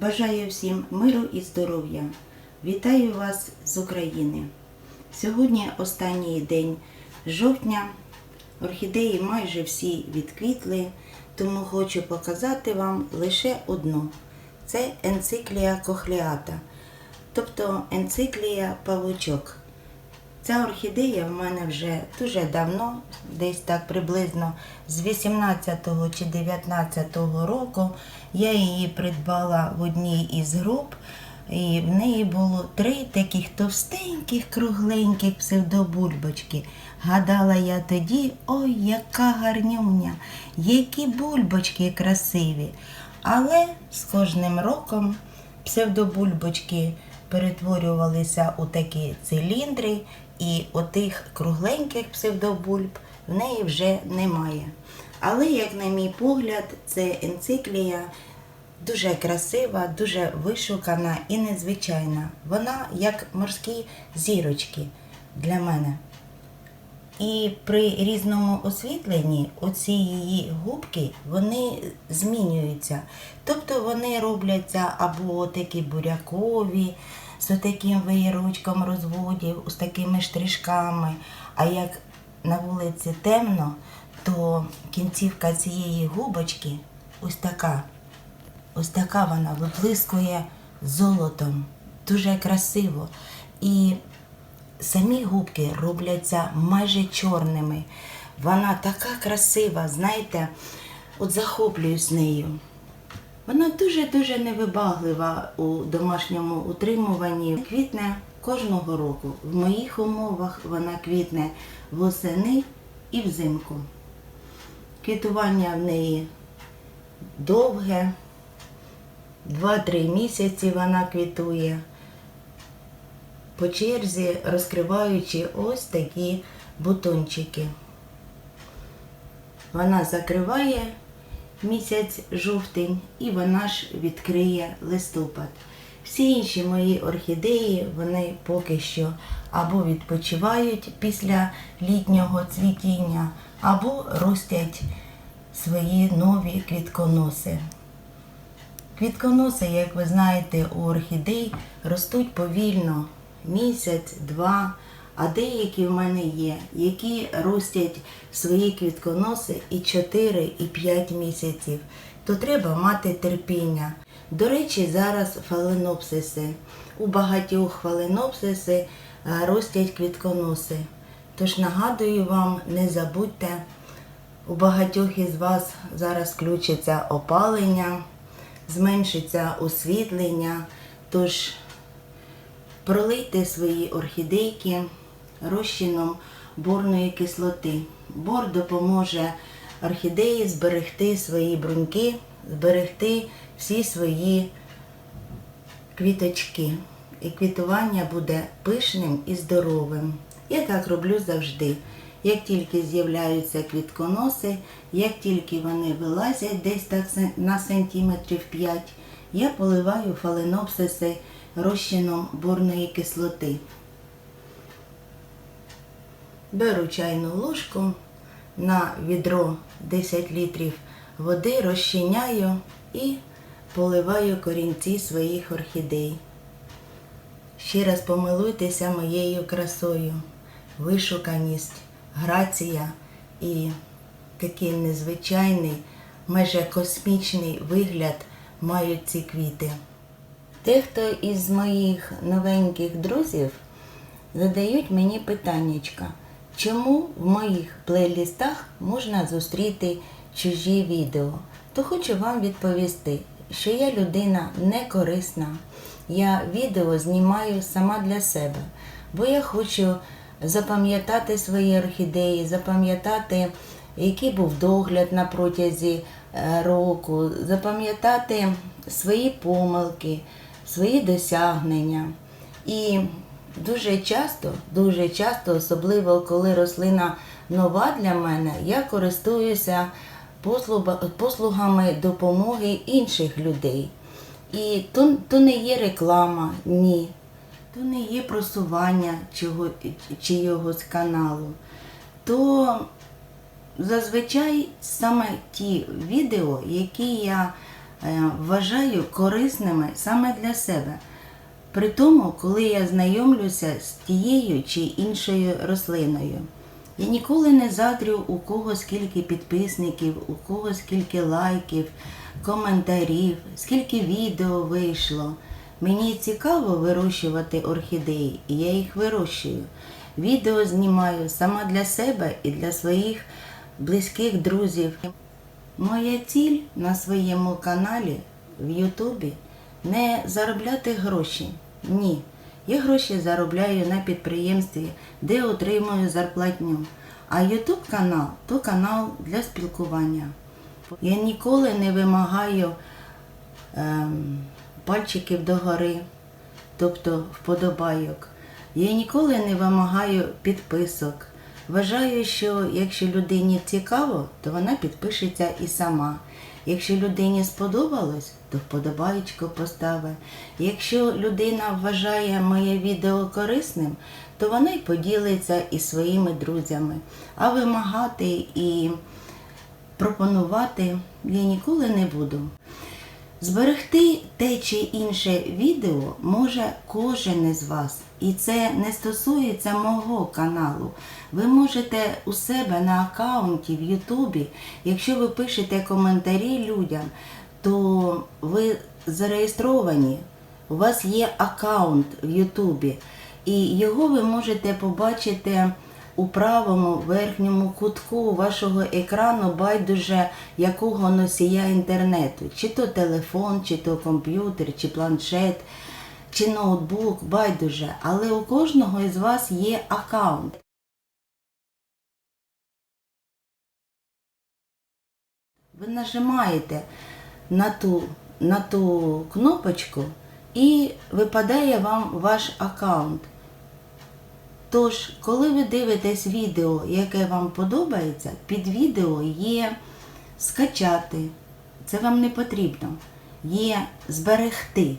Бажаю всім миру і здоров'я. Вітаю вас з України. Сьогодні останній день жовтня. Орхідеї майже всі відквітли, тому хочу показати вам лише одну. Це енциклія кохлеата, тобто енциклія павучок. Ця орхідея в мене вже дуже давно, десь так приблизно з 18-го чи 19-го року. Я її придбала в одній із груп, і в неї було три таких товстеньких, кругленьких псевдобульбочки. Гадала я тоді, ой, яка гарнюня, які бульбочки красиві. Але з кожним роком псевдобульбочки перетворювалися у такі циліндри, і отих кругленьких псевдобульб в неї вже немає. Але, як на мій погляд, це енциклія дуже красива, дуже вишукана і незвичайна. Вона як морські зірочки для мене. І при різному освітленні оці її губки вони змінюються. Тобто вони робляться або такі бурякові, з таким веєрочком розводів, з такими штришками. А як на вулиці темно, то кінцівка цієї губочки ось така. Ось така вона виблискує золотом. Дуже красиво. І самі губки робляться майже чорними. Вона така красива, знаєте, от захоплююсь нею. Вона дуже-дуже невибаглива у домашньому утримуванні. Квітне кожного року. В моїх умовах вона квітне восени і взимку. Квітування в неї довге, 2-3 місяці вона квітує по черзі розкриваючи ось такі бутончики. Вона закриває місяць жовтень і вона ж відкриє листопад. Всі інші мої орхідеї, вони поки що або відпочивають після літнього цвітіння, або ростять свої нові квітконоси. Квітконоси, як ви знаєте, у орхідей ростуть повільно місяць, два, а деякі в мене є, які ростять свої квітконоси і 4, і 5 місяців. То треба мати терпіння. До речі, зараз фаленопсиси. У багатьох фаленопсиси е, ростять квітконоси. Тож нагадую вам, не забудьте, у багатьох із вас зараз включиться опалення, зменшиться освітлення. Тож Пролийте свої орхідейки розчином борної кислоти. Бор допоможе орхідеї зберегти свої бруньки, зберегти всі свої квіточки. І квітування буде пишним і здоровим. Я так роблю завжди. Як тільки з'являються квітконоси, як тільки вони вилазять десь так на сантиметрів 5, я поливаю фаленопсиси розчином борної кислоти. Беру чайну ложку на відро 10 літрів води, розчиняю і поливаю корінці своїх орхідей. Ще раз помилуйтеся моєю красою, вишуканість, грація і такий незвичайний, майже космічний вигляд мають ці квіти. Дехто із моїх новеньких друзів задають мені питаннячка, чому в моїх плейлістах можна зустріти чужі відео. То хочу вам відповісти, що я людина не корисна. Я відео знімаю сама для себе, бо я хочу запам'ятати свої орхідеї, запам'ятати, який був догляд на протязі е, року, запам'ятати свої помилки свої досягнення. І дуже часто, дуже часто, особливо коли рослина нова для мене, я користуюся послугами допомоги інших людей. І то, то не є реклама, ні. То не є просування чого, чийогось каналу. То зазвичай саме ті відео, які я вважаю корисними саме для себе. При тому, коли я знайомлюся з тією чи іншою рослиною. Я ніколи не задрю у кого скільки підписників, у кого скільки лайків, коментарів, скільки відео вийшло. Мені цікаво вирощувати орхідеї, і я їх вирощую. Відео знімаю сама для себе і для своїх близьких друзів. Моя ціль на своєму каналі в Ютубі не заробляти гроші. Ні. Я гроші заробляю на підприємстві, де отримую зарплатню. А Ютуб канал то канал для спілкування. Я ніколи не вимагаю ем, пальчиків догори, тобто вподобайок. Я ніколи не вимагаю підписок. Вважаю, що якщо людині цікаво, то вона підпишеться і сама. Якщо людині сподобалось, то вподобаєчко поставить. Якщо людина вважає моє відео корисним, то вона й поділиться із своїми друзями. А вимагати і пропонувати я ніколи не буду. Зберегти те чи інше відео може кожен із вас. І це не стосується мого каналу. Ви можете у себе на аккаунті в Ютубі, якщо ви пишете коментарі людям, то ви зареєстровані. У вас є аккаунт в Ютубі, і його ви можете побачити у правому верхньому кутку вашого екрану байдуже якого носія інтернету, чи то телефон, чи то комп'ютер, чи планшет, чи ноутбук, байдуже, але у кожного із вас є аккаунт. Ви нажимаєте на ту, на ту кнопочку і випадає вам ваш аккаунт. Тож, коли ви дивитесь відео, яке вам подобається, під відео є скачати. Це вам не потрібно. Є зберегти.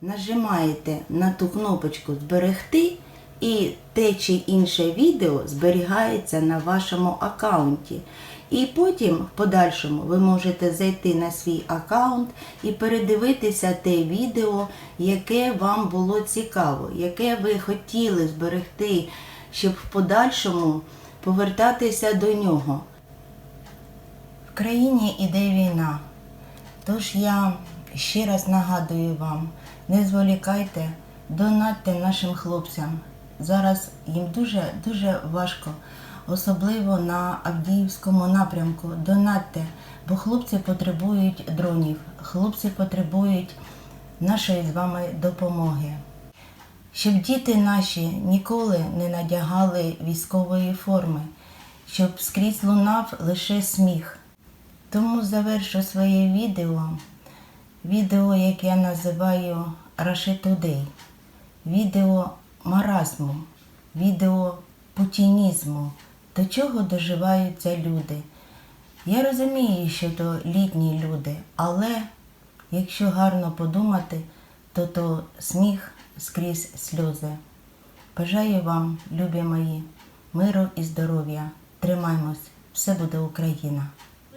Нажимаєте на ту кнопочку Зберегти і те чи інше відео зберігається на вашому аккаунті. І потім, в подальшому, ви можете зайти на свій аккаунт і передивитися те відео, яке вам було цікаво, яке ви хотіли зберегти, щоб в подальшому повертатися до нього. В країні іде війна. Тож я ще раз нагадую вам, не зволікайте, донатьте нашим хлопцям. Зараз їм дуже дуже важко, особливо на Авдіївському напрямку. Донатьте, бо хлопці потребують дронів, хлопці потребують нашої з вами допомоги. Щоб діти наші ніколи не надягали військової форми, щоб скрізь лунав лише сміх. Тому завершу своє відео, відео, яке я називаю Russia Today, відео маразму, відео путінізму, до чого доживаються люди. Я розумію, що то літні люди, але якщо гарно подумати, то то сміх скрізь сльози. Бажаю вам, любі мої, миру і здоров'я. Тримаймось, все буде Україна.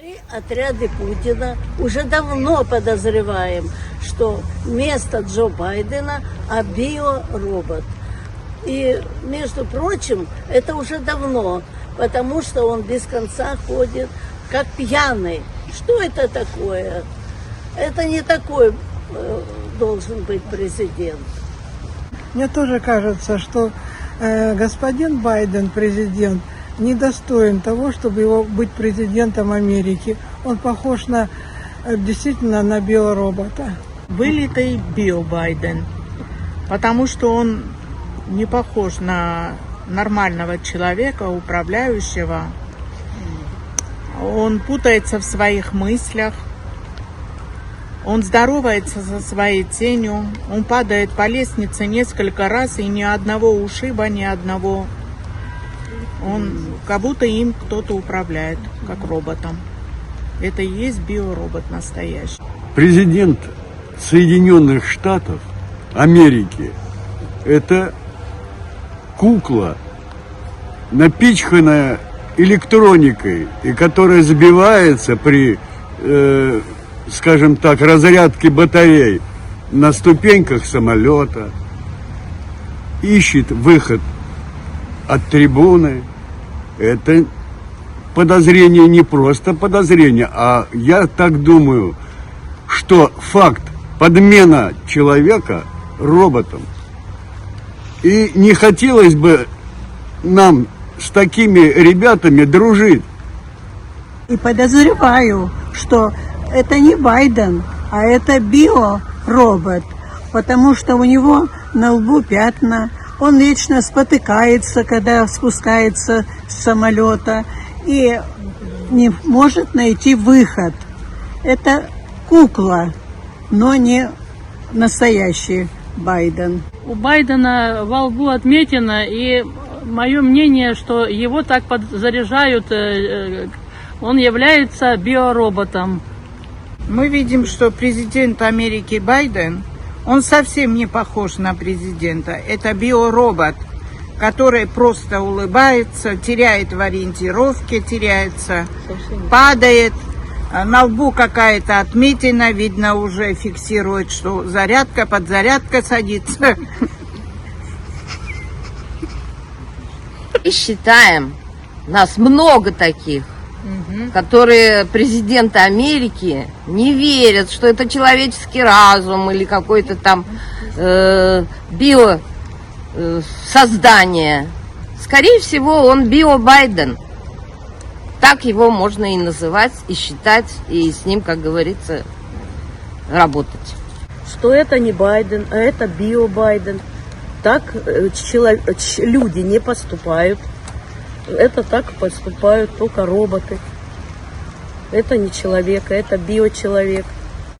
Мы, отряды Путина, уже давно подозреваем, что место Джо Байдена – а биоробот. И, между прочим, это уже давно, потому что он без конца ходит, как пьяный. Что это такое? Это не такой э, должен быть президент. Мне тоже кажется, что э, господин Байден, президент, недостоин того, чтобы его быть президентом Америки. Он похож на э, действительно на биоробота. вылитый Билл Байден, потому что он не похож на нормального человека, управляющего. Он путается в своих мыслях, он здоровается со своей тенью, он падает по лестнице несколько раз и ни одного ушиба, ни одного. Он как будто им кто-то управляет, как роботом. Это и есть биоробот настоящий. президент Соединенных Штатов Америки – это кукла, напичканная электроникой и которая сбивается при, э, скажем так, разрядке батарей на ступеньках самолета, ищет выход от трибуны, это подозрение не просто подозрение, а я так думаю, что факт подмена человека роботом. И не хотелось бы нам с такими ребятами дружить. И подозреваю, что это не Байден, а это биоробот, потому что у него на лбу пятна, он вечно спотыкается, когда спускается с самолета и не может найти выход. Это кукла, но не настоящий Байден. У Байдена во лбу отметина, и мое мнение, что его так подзаряжают, э, э, он является биороботом. Мы видим, что президент Америки Байден, он совсем не похож на президента. Это биоробот, который просто улыбается, теряет в ориентировке, теряется, падает. А На лбу какая-то отметина, видно, уже фиксирует, что зарядка, подзарядка садится. И считаем, нас много таких, которые президенты Америки не верят, что это человеческий разум или какой-то там э, био э, создание. Скорее всего, он био-Байден. Так его можно и называть, и считать, и с ним, как говорится, работать. что это не Байден, а это био-Байден. Так э, люди не поступают. Это так поступают только роботы. Это не человек, это биочеловек.